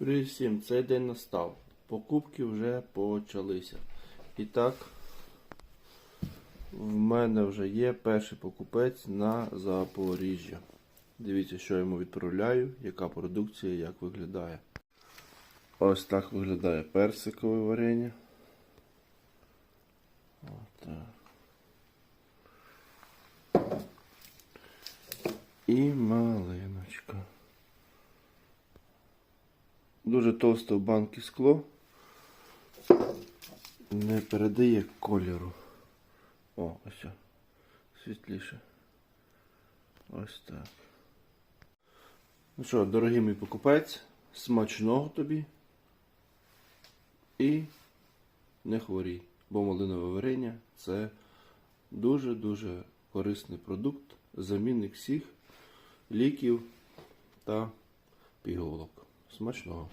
Привіт всім, цей день настав. Покупки вже почалися. І так, в мене вже є перший покупець на Запоріжжя. Дивіться, що йому відправляю, яка продукція, як виглядає. Ось так виглядає персикове варення. І малиночка. Дуже товсте в банки скло. Не передає кольору. О, ось. Світліше. Ось так. Ну що, дорогий мій покупець, смачного тобі. І не хворій, бо малинове варення це дуже-дуже корисний продукт, замінник всіх ліків та пігулок. Смачного.